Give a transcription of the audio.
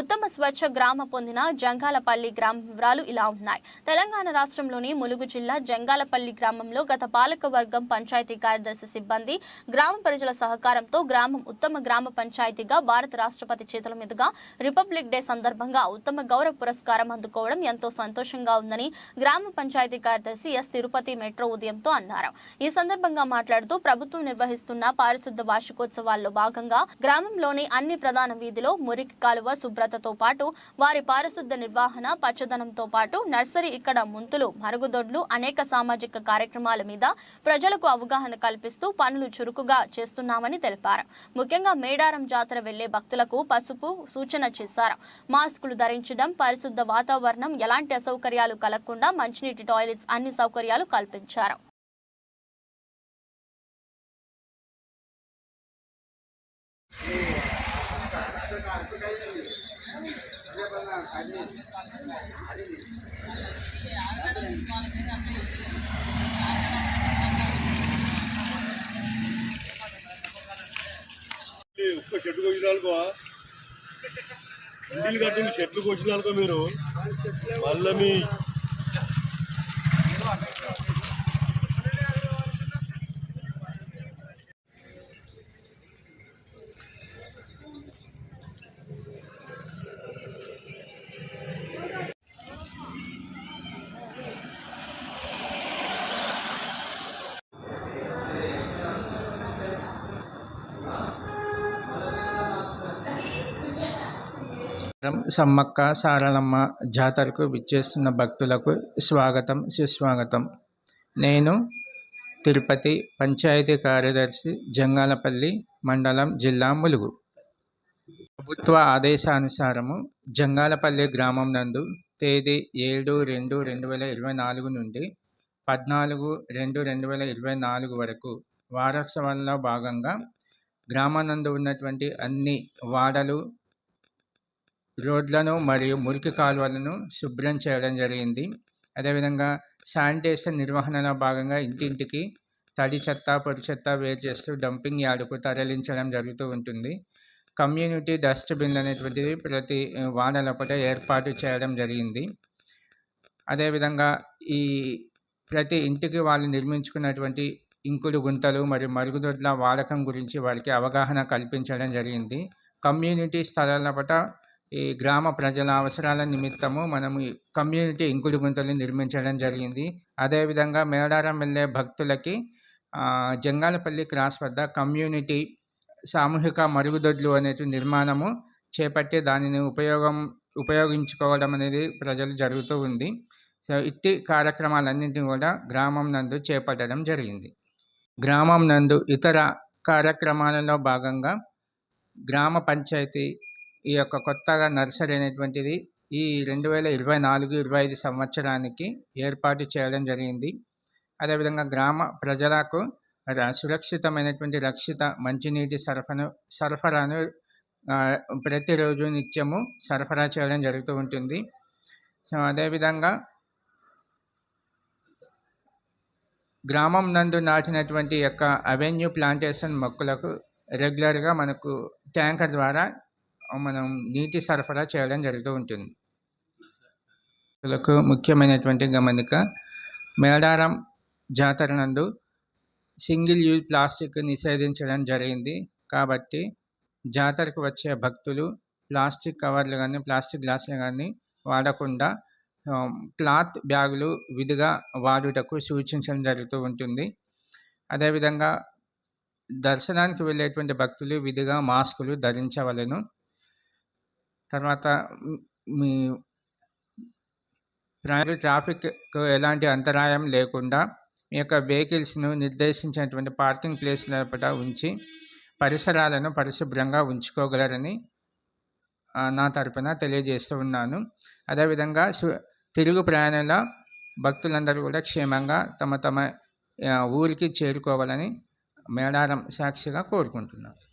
ఉత్తమ స్వచ్ఛ గ్రామ పొందిన జంగాలపల్లి గ్రామ వివరాలు ఇలా ఉన్నాయి. తెలంగాణ రాష్ట్రంలోని ములుగు జిల్లా జంగాలపల్లి గ్రామంలో గత పాలక వర్గం పంచాయతీ కార్యదర్శి సిబ్బంది గ్రామ ప్రజల సహకారంతో గ్రామం ఉత్తమ గ్రామ పంచాయతీగా భారత రాష్ట్రపతి చేతుల మీదుగా రిపబ్లిక్ డే సందర్భంగా ఉత్తమ గౌరవ పురస్కారం అందుకోవడం ఎంతో సంతోషంగా ఉందని గ్రామ పంచాయతీ కార్యదర్శి ఎస్ తిరుపతి మెట్రో ఉదయంతో అన్నారు. ఈ సందర్భంగా మాట్లాడుతూ ప్రభుత్వం నిర్వహిస్తున్న పారిశుద్ధ వార్షికోత్సవాల్లో భాగంగా గ్రామంలోని అన్ని ప్రధాన వీధిలో మురికి కాలువ శుభ్రతతో పాటు వారి పారిశుద్ధ నిర్వహణ పచ్చదనంతో పాటు నర్సరీ ఇక్కడ ముంతులు మరుగుదొడ్లు అనేక సామాజిక కార్యక్రమాల మీద ప్రజలకు అవగాహన కల్పిస్తూ పనులు చురుకుగా చేస్తున్నామని తెలిపారు. ముఖ్యంగా మేడారం జాతర వెళ్ళే భక్తులకు పసుపు సూచన చేశారు. మాస్కులు ధరించడం పరిశుద్ధ వాతావరణం ఎలాంటి అసౌకర్యాలు కలగకుండా మంచినీటి టాయిలెట్స్ అన్ని సౌకర్యాలు కల్పించారు. ఒక్క చెట్టు కొచ్చినానుకో ఇంటిలు కట్టిన చెట్లు మీరు. మళ్ళీ మీ సమ్మక్క సారలమ్మ జాతరకు విచ్చేస్తున్న భక్తులకు స్వాగతం సుస్వాగతం. నేను తిరుపతి పంచాయతీ కార్యదర్శి జంగాలపల్లి మండలం జిల్లా ములుగు. ప్రభుత్వ ఆదేశానుసారము జంగాలపల్లి గ్రామం నందు తేదీ ఏడు రెండు రెండు వేల ఇరవై నాలుగు నుండి పద్నాలుగు రెండు రెండు వేల ఇరవై నాలుగు వరకు వారోత్సవాల్లో భాగంగా గ్రామానందు ఉన్నటువంటి అన్ని వాడలు రోడ్లను మరియు మురికి కాలువలను శుభ్రం చేయడం జరిగింది. అదేవిధంగా శానిటేషన్ నిర్వహణలో భాగంగా ఇంటింటికి తడి చెత్త పొడి చెత్త వేరు చేస్తూ డంపింగ్ యార్డుకు తరలించడం జరుగుతూ ఉంటుంది. కమ్యూనిటీ డస్ట్బిన్లు అనేటువంటిది ప్రతి వాడ లోపల ఏర్పాటు చేయడం జరిగింది. అదేవిధంగా ఈ ప్రతి ఇంటికి వాళ్ళు నిర్మించుకున్నటువంటి ఇంకుడు గుంతలు మరియు మరుగుదొడ్ల వాడకం గురించి వారికి అవగాహన కల్పించడం జరిగింది. కమ్యూనిటీ స్థలాల పట ఈ గ్రామ ప్రజల అవసరాల నిమిత్తము మనము కమ్యూనిటీ ఇంకుడు గుంతలు నిర్మించడం జరిగింది. అదేవిధంగా మేడారం వెళ్ళే భక్తులకి జంగాలపల్లి క్రాస్ వద్ద కమ్యూనిటీ సామూహిక మరుగుదొడ్లు అనేటి నిర్మాణము చేపట్టి దానిని ఉపయోగం ఉపయోగించుకోవడం అనేది ప్రజలు జరుగుతూ ఉంది. సో ఇట్టి కార్యక్రమాలన్నింటినీ కూడా గ్రామం నందు చేపట్టడం జరిగింది. గ్రామం నందు ఇతర కార్యక్రమాలలో భాగంగా గ్రామ పంచాయతీ ఈ యొక్క కొత్తగా నర్సరీ అనేటువంటిది ఈ రెండు వేల ఇరవై నాలుగు ఇరవై ఐదు సంవత్సరానికి ఏర్పాటు చేయడం జరిగింది. అదేవిధంగా గ్రామ ప్రజలకు సురక్షితమైనటువంటి రక్షిత మంచినీటి సరఫరా సరఫరాను ప్రతిరోజు నిత్యము సరఫరా చేయడం జరుగుతూ ఉంటుంది. సో అదేవిధంగా గ్రామం నందు నాటినటువంటి యొక్క అవెన్యూ ప్లాంటేషన్ మొక్కలకు రెగ్యులర్గా మనకు ట్యాంకర్ ద్వారా మనం నీటి సరఫరా చేయడం జరుగుతూ ఉంటుంది. ముఖ్యమైనటువంటి గమనిక మేడారం జాతర నందు సింగిల్ యూజ్ ప్లాస్టిక్ నిషేధించడం జరిగింది. కాబట్టి జాతరకు వచ్చే భక్తులు ప్లాస్టిక్ కవర్లు కానీ ప్లాస్టిక్ గ్లాసులు కానీ వాడకుండా క్లాత్ బ్యాగులు విధిగా వాడుటకు సూచించడం జరుగుతూ ఉంటుంది. అదేవిధంగా దర్శనానికి వెళ్ళేటువంటి భక్తులు విధిగా మాస్కులు ధరించవలెను. తర్వాత మీ ప్రయాణ ట్రాఫిక్కు ఎలాంటి అంతరాయం లేకుండా మీ యొక్క వెహికల్స్ను నిర్దేశించినటువంటి పార్కింగ్ ప్లేస్ లోపల ఉంచి పరిసరాలను పరిశుభ్రంగా ఉంచుకోగలరని నా తరపున తెలియజేస్తూ ఉన్నాను. అదేవిధంగా సు- తిరుగు ప్రయాణంలో భక్తులందరూ కూడా క్షేమంగా తమ తమ ఊరికి చేరుకోవాలని మేడారం సాక్షిగా కోరుకుంటున్నాను.